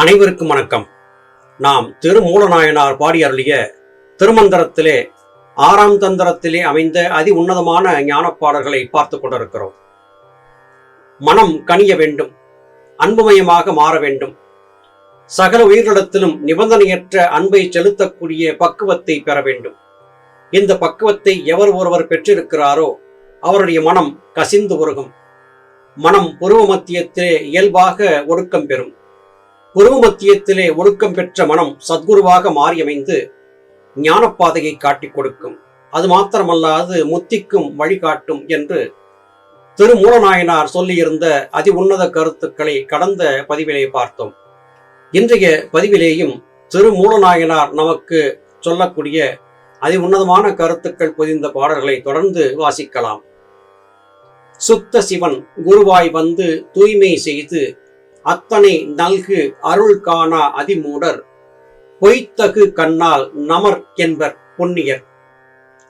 அனைவருக்கும் வணக்கம். நாம் திருமூலநாயனார் பாடி அருளிய திருமந்திரத்திலே ஆறாம் தந்திரத்திலே அமைந்த அதி உன்னதமான ஞானப்பாடல்களை பார்த்து கொண்டிருக்கிறோம். மனம் கனிய வேண்டும் அன்புமயமாக மாற வேண்டும். சகல உயிர்களிடத்திலும் நிபந்தனையற்ற அன்பை செலுத்தக்கூடிய பக்குவத்தை பெற வேண்டும். இந்த பக்குவத்தை எவர் ஒருவர் பெற்றிருக்கிறாரோ அவருடைய மனம் கசிந்து உருகும். மனம் புருவ மத்தியத்திலே இயல்பாக ஒடுக்கம் பெறும். குரு மத்தியத்திலே ஒழுக்கம் பெற்ற மனம் சத்குருவாக மாறியமைந்து ஞானப்பாதையை காட்டிக் கொடுக்கும். அது மாத்திரமல்லாது முத்திக்கும் வழிகாட்டும் என்று திருமூலநாயனார் சொல்லியிருந்த அதி உன்னத கருத்துக்களை கடந்த பதிவிலே பார்த்தோம். இன்றைய பதிவிலேயும் திருமூலநாயனார் நமக்கு சொல்லக்கூடிய அதி உன்னதமான கருத்துக்கள் பொதிந்த பாடல்களை தொடர்ந்து வாசிக்கலாம். சுத்த சிவன் குருவாய் வந்து தூய்மை செய்து அத்தனை நல்கு அருள் காணா அதிமூடர். பொய்த்தகு கண்ணால் நமர் என்பர் பொன்னியர்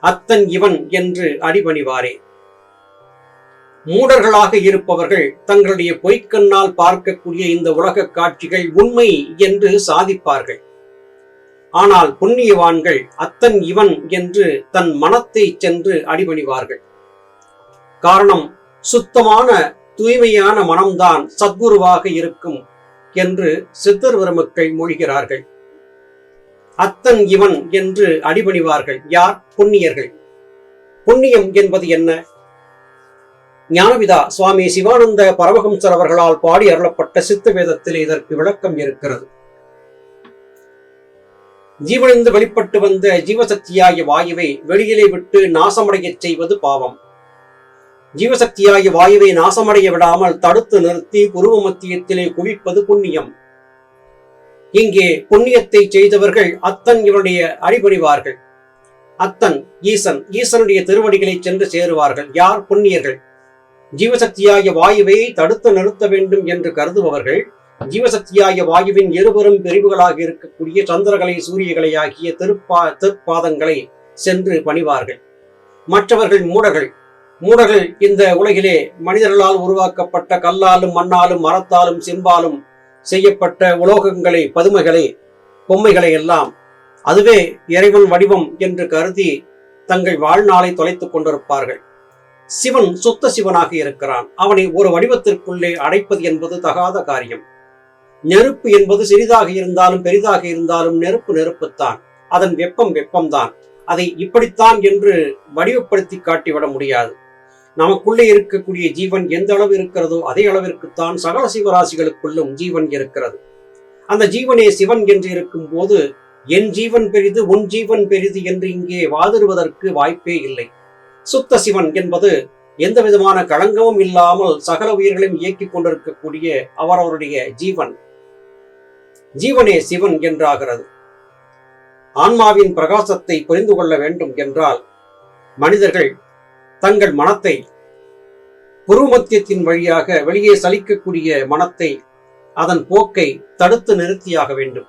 அத்தன் இவன் என்று அடிபணிவாரே. மூடர்களாக இருப்பவர்கள் தங்களுடைய பொய்க்கண்ணால் பார்க்கக்கூடிய இந்த உலக காட்சிகள் உண்மை என்று சாதிப்பார்கள். ஆனால் புண்ணியவான்கள் அத்தன் இவன் என்று தன் மனத்தை சென்று அடிபணிவார்கள். காரணம் சுத்தமான தூய்மையான மனம்தான் சத்குருவாக இருக்கும் என்று சித்தர் பெருமக்கள் மொழிகிறார்கள். அத்தன் இவன் என்று அடிபணிவார்கள். யார்? புண்ணியர்கள். புண்ணியம் என்பது என்ன? ஞானவிதா சுவாமி சிவானந்த பரமஹம்சர் அவர்களால் பாடி அருளப்பட்ட சித்த வேதத்தில் இதற்கு விளக்கம் இருக்கிறது. ஜீவனிந்து வெளிப்பட்டு வந்த ஜீவசக்தியாகிய வாயுவை வெளியிலே விட்டு நாசமடையச் செய்வது பாவம். ஜீவசக்தியாகிய வாயுவை நாசமடைய விடாமல் தடுத்து நிறுத்தி குருவ மத்தியத்திலே குவிப்பது புண்ணியம். இங்கே புண்ணியத்தை செய்தவர்கள் அத்தன் இவனுடைய அடிபணிவார்கள் அத்தன் ஈசன் ஈசனுடைய திருவடிகளை சென்று சேருவார்கள். யார்? புண்ணியர்கள். ஜீவசக்தியாகிய வாயுவை தடுத்து நிறுத்த வேண்டும் என்று கருதுபவர்கள் ஜீவசக்தியாகிய வாயுவின் இருபெரும் பிரிவுகளாக இருக்கக்கூடிய சந்திரகலை சூரியகலை ஆகிய திருப்பா திருப்பாதங்களை சென்று பணிவார்கள். மற்றவர்கள் மூடர்கள். மூடர்கள் இந்த உலகிலே மனிதர்களால் உருவாக்கப்பட்ட கல்லாலும் மண்ணாலும் மரத்தாலும் செம்பாலும் செய்யப்பட்ட உலோகங்களை பதுமைகளை பொம்மைகளை எல்லாம் அதுவே இறைவன் வடிவம் என்று கருதி தங்கள் வாழ்நாளை தொலைத்துக் கொண்டிருப்பார்கள். சிவன் சுத்த சிவனாக இருக்கிறான். அவனை ஒரு வடிவத்திற்குள்ளே அடைப்பது என்பது தகாத காரியம். நெருப்பு என்பது சிறிதாக இருந்தாலும் பெரிதாக இருந்தாலும் நெருப்பு நெருப்புத்தான். அதன் வெப்பம் வெப்பம்தான். அதை இப்படித்தான் என்று வடிவப்படுத்தி காட்டிவிட முடியாது. நமக்குள்ளே இருக்கக்கூடிய ஜீவன் எந்த அளவு இருக்கிறதோ அதே அளவிற்குத்தான் சகல சிவராசிகளுக்குள்ளும் ஜீவன் இருக்கிறது. அந்த ஜீவனே சிவன் என்று இருக்கும் போது என் ஜீவன் பெரிது உன் ஜீவன் பெரிது என்று இங்கே வாதிடுவதற்கு வாய்ப்பே இல்லை. சுத்த சிவன் என்பது எந்த விதமான களங்கமும் இல்லாமல் சகல உயிர்களையும் இயக்கிக் கொண்டிருக்கக்கூடிய அவரவருடைய ஜீவன். ஜீவனே சிவன் என்றாகிறது. ஆன்மாவின் பிரகாசத்தை புரிந்து கொள்ள வேண்டும் என்றால் மனிதர்கள் தங்கள் மனத்தை புருமத்தியத்தின் வழியாக வெளியே சலிக்கக்கூடிய மனத்தை அதன் போக்கை தடுத்து நிறுத்தியாக வேண்டும்.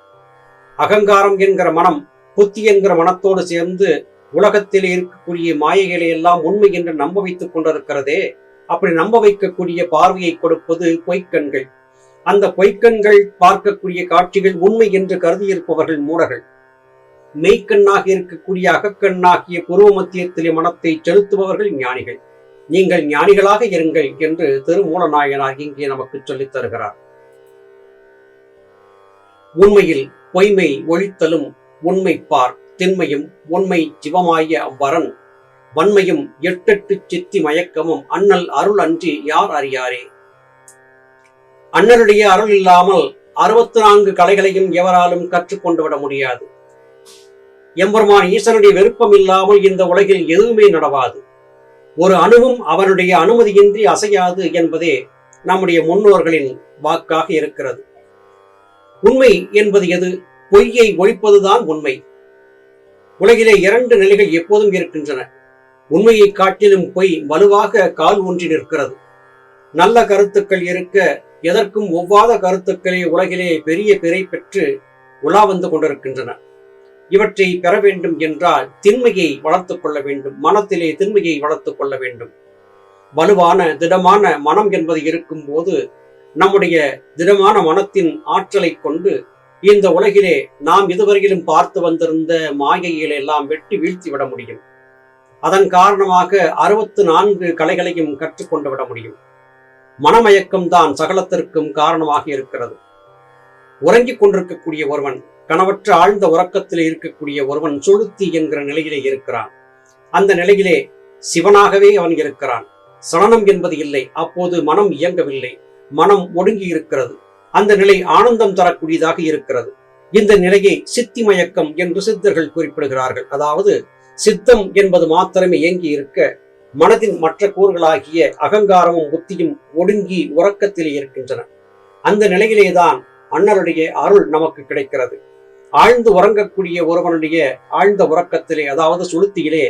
அகங்காரம் என்கிற மனம் புத்தி என்கிற மனத்தோடு சேர்ந்து உலகத்தில் இருக்கக்கூடிய மாயைகளை எல்லாம் உண்மை என்று நம்ப வைத்துக் கொண்டிருக்கிறதே அப்படி நம்ப வைக்கக்கூடிய பார்வையை கொடுப்பது பொய்க்கண்கள். அந்த பொய்க்கண்கள் பார்க்கக்கூடிய காட்சிகள் உண்மை என்று கருதியிருப்பவர்கள் மூடர்கள். மெய்க்கண்ணாக இருக்கக்கூடிய அகக்கண்ணாகிய புருவ மத்தியத்திலே மனத்தை செலுத்துபவர்கள் ஞானிகள். நீங்கள் ஞானிகளாக இருங்கள் என்று திருமூலநாயனார் இங்கே நமக்கு சொல்லித் தருகிறார். உண்மையில் பொய்மை ஒழித்தலும் உண்மை பார் திண்மையும் உண்மை சிவமாய அவ்வரன் வன்மையும் எட்டெட்டு சித்தி மயக்கமும் அண்ணல் அருள் அன்றி யார் அறியாரே? அண்ணனுடைய அருள் இல்லாமல் அறுபத்தி நான்கு கலைகளையும் எவராலும் கற்றுக்கொண்டு விட முடியாது. எம்பெருமான் ஈசனுடைய விருப்பம் இல்லாமல் இந்த உலகில் எதுவுமே நடவாது. ஒரு அணுவும் அவனுடைய அனுமதியின்றி அசையாது என்பதே நம்முடைய முன்னோர்களின் வாக்காக இருக்கிறது. உண்மை என்பது எது? பொய்யை ஒழிப்பதுதான் உண்மை. உலகிலே இரண்டு நிலைகள் எப்போதும் இருக்கின்றன. உண்மையை காட்டிலும் பொய் வலுவாக கால் ஊன்றி நிற்கிறது. நல்ல கருத்துக்கள் இருக்க எதற்கும் ஒவ்வாத கருத்துக்களே உலகிலே பெரிய பிறை பெற்று உலா வந்து கொண்டிருக்கின்றன. இவற்றை பெற வேண்டும் என்றால் திண்மையை வளர்த்துக் கொள்ள வேண்டும். மனத்திலே திண்மையை வளர்த்துக் கொள்ள வேண்டும். வலுவான திடமான மனம் என்பது இருக்கும் போது நம்முடைய திடமான மனத்தின் ஆற்றலை கொண்டு இந்த உலகிலே நாம் இதுவரையிலும் பார்த்து வந்திருந்த மாயைகளை எல்லாம் வெட்டி வீழ்த்தி விட முடியும். அதன் காரணமாக அறுபத்து நான்கு கலைகளையும் கற்றுக்கொண்டு விட முடியும். மனமயக்கம் தான் சகலத்திற்கும் காரணமாக இருக்கிறது. உறங்கிக் கொண்டிருக்கக்கூடிய ஒருவன் கனவற்ற ஆழ்ந்த உறக்கத்தில் இருக்கக்கூடிய ஒருவன் சொலுத்தி என்கிற நிலையிலே இருக்கிறான். அந்த நிலையிலே சிவனாகவே அவன் இருக்கிறான். சலனம் என்பது இல்லை. அப்போது மனம் இயங்கவில்லை. மனம் ஒடுங்கி இருக்கிறது. அந்த நிலை ஆனந்தம் தரக்கூடியதாக இருக்கிறது. இந்த நிலையை சித்தி மயக்கம் என்று சித்தர்கள் குறிப்பிடுகிறார்கள். அதாவது சித்தம் என்பது மாத்திரமே இயங்கி இருக்க மனதின் மற்ற கூறுகளாகிய அகங்காரமும் புத்தியும் ஒடுங்கி உறக்கத்தில் இருக்கின்றன. அந்த நிலையிலேதான் அண்ணனுடைய அருள் நமக்கு கிடைக்கிறது. ஆழ்ந்து உறங்கக்கூடிய ஒருவனுடைய ஆழ்ந்த உறக்கத்திலே அதாவது சுளுத்தியிலே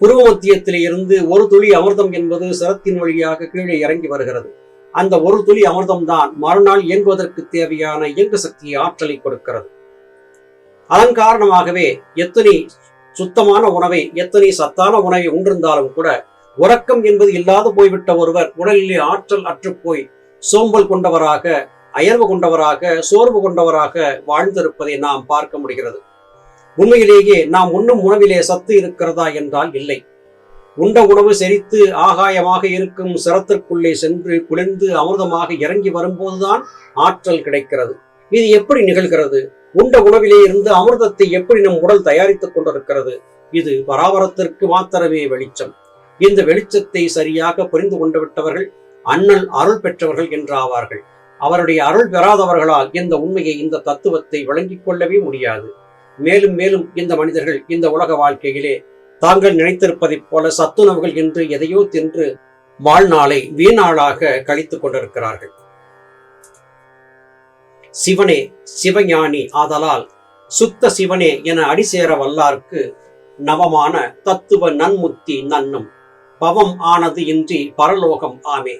புருவ மத்தியத்திலே இருந்து ஒரு துளி அமிர்தம் என்பது சிரத்தின் வழியாக கீழே இறங்கி வருகிறது. அந்த ஒரு துளி அமிர்தம் தான் மறுநாள் இயங்குவதற்கு தேவையான இயங்கு சக்தியை ஆற்றலை கொடுக்கிறது. அதன் காரணமாகவே எத்தனை சுத்தமான உணவை எத்தனை சத்தான உணவை உண்டிருந்தாலும் கூட உறக்கம் என்பது இல்லாது போய்விட்ட ஒருவர் உடலிலே ஆற்றல் அற்றுப்போய் சோம்பல் கொண்டவராக அயர்வு கொண்டவராக சோர்வு கொண்டவராக வாழ்ந்திருப்பதை நாம் பார்க்க முடிகிறது. உண்மையிலேயே நாம் உண்ணும் உணவிலே சத்து இருக்கிறதா என்றால் இல்லை. உண்ட உணவு செரித்து ஆகாயமாக இருக்கும் சிரத்திற்குள்ளே சென்று குளிர்ந்து அமிர்தமாக இறங்கி வரும்போதுதான் ஆற்றல் கிடைக்கிறது. இது எப்படி நிகழ்கிறது? உண்ட உணவிலே இருந்து அமிர்தத்தை எப்படி நம் உடல் தயாரித்துக் கொண்டிருக்கிறது? இது பராபரத்திற்கு மாத்திரமே வெளிச்சம். இந்த வெளிச்சத்தை சரியாக புரிந்து கொண்டு விட்டவர்கள் அண்ணல் அருள் பெற்றவர்கள் என்றாவார்கள். அவருடைய அருள் பெறாதவர்களால் இந்த உண்மையை இந்த தத்துவத்தை விளங்கிக் கொள்ளவே முடியாது. மேலும் மேலும் இந்த மனிதர்கள் இந்த உலக வாழ்க்கையிலே தாங்கள் நினைத்திருப்பதைப் போல சத்துணவுகள் என்று எதையோ தின்று வாழ்நாளை வீணாளாக கழித்துக் கொண்டிருக்கிறார்கள். சிவனே சிவஞானி ஆதலால் சுத்த சிவனே என அடிசேர வல்லார்க்கு நவமான தத்துவ நன்முத்தி நன்னும் பவம் ஆனது இன்றி பரலோகம் ஆமே.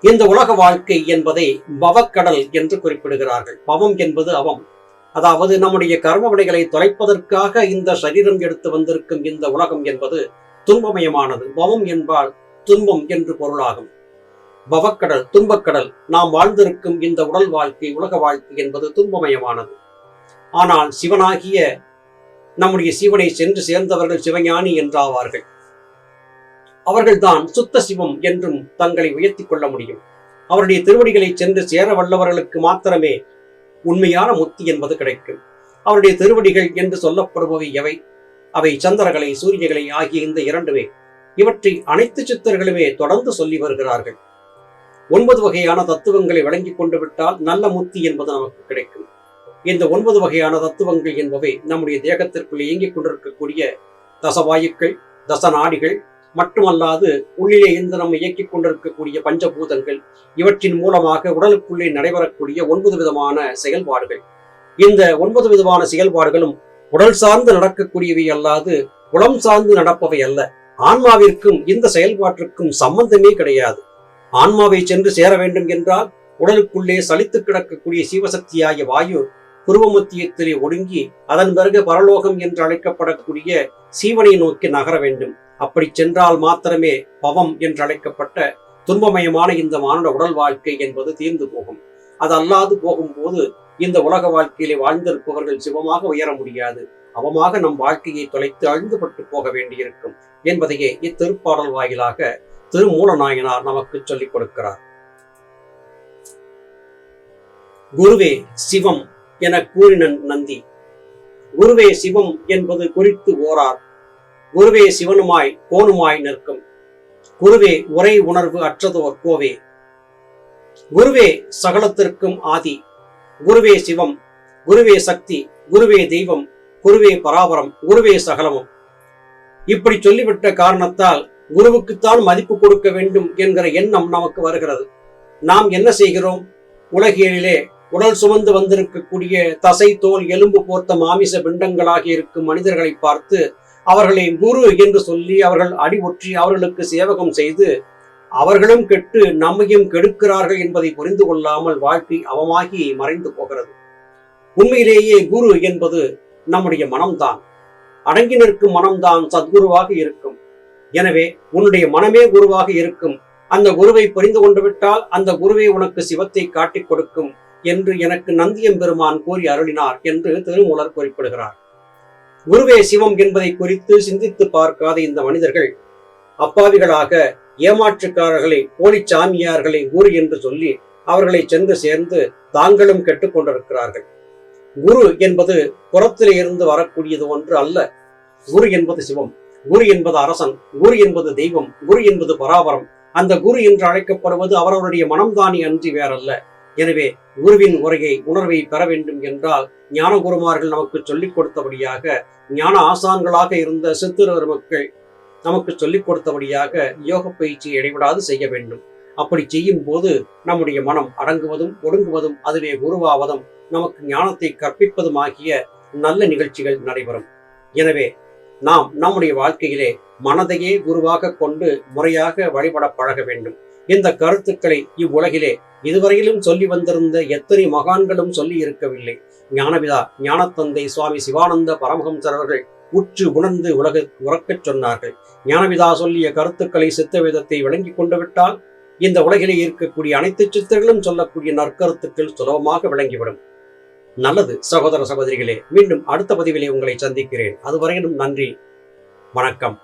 இந்த உலக வாழ்க்கை என்பதை பவக்கடல் என்று குறிப்பிடுகிறார்கள். பவம் என்பது அவம். அதாவது நம்முடைய கர்ம விடைகளை தொலைப்பதற்காக இந்த சரீரம் எடுத்து வந்திருக்கும் இந்த உலகம் என்பது துன்பமயமானது. பவம் என்பால் துன்பம் என்று பொருளாகும். பவக்கடல் துன்பக்கடல். நாம் வாழ்ந்திருக்கும் இந்த உடல் வாழ்க்கை உலக வாழ்க்கை என்பது துன்பமயமானது. ஆனால் சிவனாகிய நம்முடைய சிவனை சென்று சேர்ந்தவர்கள் சிவஞானி என்றாவார்கள். அவர்கள்தான் சுத்த சிவம் என்றும் தங்களை உயர்த்திக் கொள்ள முடியும். அவருடைய திருவடிகளை சென்று சேர வல்லவர்களுக்கு மாத்திரமே உண்மையான முத்தி என்பது கிடைக்கும். அவருடைய திருவடிகள் என்று சொல்லப்படுபவை எவை? அவை சந்திரகளை சூரியகளை ஆகிய இந்த இரண்டுமே. இவற்றை அனைத்து சித்தர்களுமே தொடர்ந்து சொல்லி வருகிறார்கள். ஒன்பது வகையான தத்துவங்களை வழங்கிக் கொண்டு விட்டால் நல்ல முத்தி என்பது நமக்கு கிடைக்கும். இந்த ஒன்பது வகையான தத்துவங்கள் என்பவை நம்முடைய தேகத்திற்குள் இயங்கிக் கொண்டிருக்கக்கூடிய தசவாயுக்கள் தசநாடிகள் மட்டுமல்லாது உள்ளிலே இருந்து நம்ம இயக்கிக் கொண்டிருக்கக்கூடிய பஞ்சபூதங்கள் இவற்றின் மூலமாக உடலுக்குள்ளே நடைபெறக்கூடிய ஒன்பது விதமான செயல்பாடுகள். இந்த ஒன்பது விதமான செயல்பாடுகளும் உடல் சார்ந்து நடக்கக்கூடியவை அல்லாது உளம் சார்ந்து நடப்பவை அல்ல. ஆன்மாவிற்கும் இந்த செயல்பாட்டிற்கும் சம்பந்தமே கிடையாது. ஆன்மாவை சென்று சேர வேண்டும் என்றால் உடலுக்குள்ளே சலித்து கிடக்கக்கூடிய சிவசக்தியாகிய வாயு குருவமத்தியத்திலே ஒடுங்கி அதன் பிறகு பரலோகம் என்று அழைக்கப்படக்கூடிய சீவனை நோக்கி நகர வேண்டும். அப்படி சென்றால் மாத்திரமே பவம் என்றழைக்கப்பட்ட துன்பமயமான இந்த மானுட உடல் வாழ்க்கை என்பது தீர்ந்து போகும். அது அல்லாது போகும்போது இந்த உலக வாழ்க்கையிலே வாழ்ந்திருப்பவர்கள் சிவமாக உயர முடியாது. அவமாக நம் வாழ்க்கையை தொலைத்து அழுந்துபட்டு போக வேண்டியிருக்கும் என்பதையே இத்திருப்பாடல் வாயிலாக திருமூலநாயனார் நமக்கு சொல்லிக் கொடுக்கிறார். குருவே சிவம் என கூறினன் நந்தி குருவே சிவம் என்பது குறித்து ஓரார் குருவே சிவனுமாய் கோனுமாய் நிற்கும். குருவே உரை உணர்வு அற்றதோர் கோவே. குருவே சகலத்திற்கும் ஆதி. குருவே சிவம். குருவே சக்தி. குருவே தெய்வம். குருவே பராபரம். குருவே சகலமும். இப்படி சொல்லிவிட்ட காரணத்தால் குருவுக்குத்தான் மதிப்பு கொடுக்க வேண்டும் என்கிற எண்ணம் நமக்கு வருகிறது. நாம் என்ன செய்கிறோம்? உலகியலிலே உடல் சுமந்து வந்திருக்கக்கூடிய தசை தோல் எலும்பு போர்த்த மாமிச பிண்டங்களாக இருக்கும் மனிதர்களை பார்த்து அவர்களை குரு என்று சொல்லி அவர்கள் அடி ஒற்றி அவர்களுக்கு சேவகம் செய்து அவர்களும் கெட்டு நம்மையும் கெடுக்கிறார்கள் என்பதை புரிந்து கொள்ளாமல் வாழ்க்கை அவமாகி மறைந்து போகிறது. உண்மையிலேயே குரு என்பது நம்முடைய மனம்தான். அடங்கி நிற்கும் மனம்தான் சத்குருவாக இருக்கும். எனவே உன்னுடைய மனமே குருவாக இருக்கும். அந்த குருவை புரிந்து கொண்டு விட்டால் அந்த குருவே உனக்கு சிவத்தை காட்டிக் கொடுக்கும் என்று எனக்கு நந்தியம்பெருமான் கூறி அருளினார் என்று திருமூலர் குறிப்பிடுகிறார். குருவே சிவம் என்பதை குறித்து சிந்தித்து பார்க்காத இந்த மனிதர்கள் அப்பாவிகளாக ஏமாற்றுக்காரர்களை போலி சாமியார்களை குரு என்று சொல்லி அவர்களை சென்று சேர்ந்து தாங்களும் கெட்டுக் கொண்டிருக்கிறார்கள். குரு என்பது புறத்திலே இருந்து வரக்கூடியது ஒன்று அல்ல. குரு என்பது சிவம் குரு என்பது அரசன் குரு என்பது தெய்வம் குரு என்பது பராபரம். அந்த குரு என்று அழைக்கப்படுவது அவரவருடைய மனம்தானே அன்றி வேறல்ல. எனவே குருவின் உரையை உணர்வை பெற வேண்டும் என்றால் ஞான குருமார்கள் நமக்கு சொல்லிக் கொடுத்தபடியாக ஞான ஆசான்களாக இருந்த சித்திரர் மக்கள் நமக்கு சொல்லிக் கொடுத்தபடியாக யோக பயிற்சியை இடைவிடாது செய்ய வேண்டும். அப்படி செய்யும் போது நம்முடைய மனம் அடங்குவதும் ஒடுங்குவதும் அதுவே உருவாவதும் நமக்கு ஞானத்தை கற்பிப்பதுமாகிய நல்ல நிகழ்ச்சிகள் நடைபெறும். எனவே நாம் நம்முடைய வாழ்க்கையிலே மனதையே குருவாக கொண்டு முறையாக வழிபட பழக வேண்டும். இந்த கருத்துக்களை இவ்வுலகிலே இதுவரையிலும் சொல்லி வந்திருந்த எத்தனை மகான்களும் சொல்லி இருக்கவில்லை. ஞானவிதா ஞானத்தந்தை சுவாமி சிவானந்த பரமஹம்சர் அவர்கள் உற்று உணர்ந்து உலக உறக்கச் சொன்னார்கள். ஞானவிதா சொல்லிய கருத்துக்களை சித்த விதத்தை விளங்கிக் கொண்டு விட்டால் இந்த உலகிலே இருக்கக்கூடிய அனைத்து சித்தர்களும் சொல்லக்கூடிய நற்கருத்துக்கள் சுலபமாக விளங்கிவிடும். நல்லது சகோதர சகோதரிகளே மீண்டும் அடுத்த பதிவிலே உங்களை சந்திக்கிறேன். அதுவரையிலும் நன்றி வணக்கம்.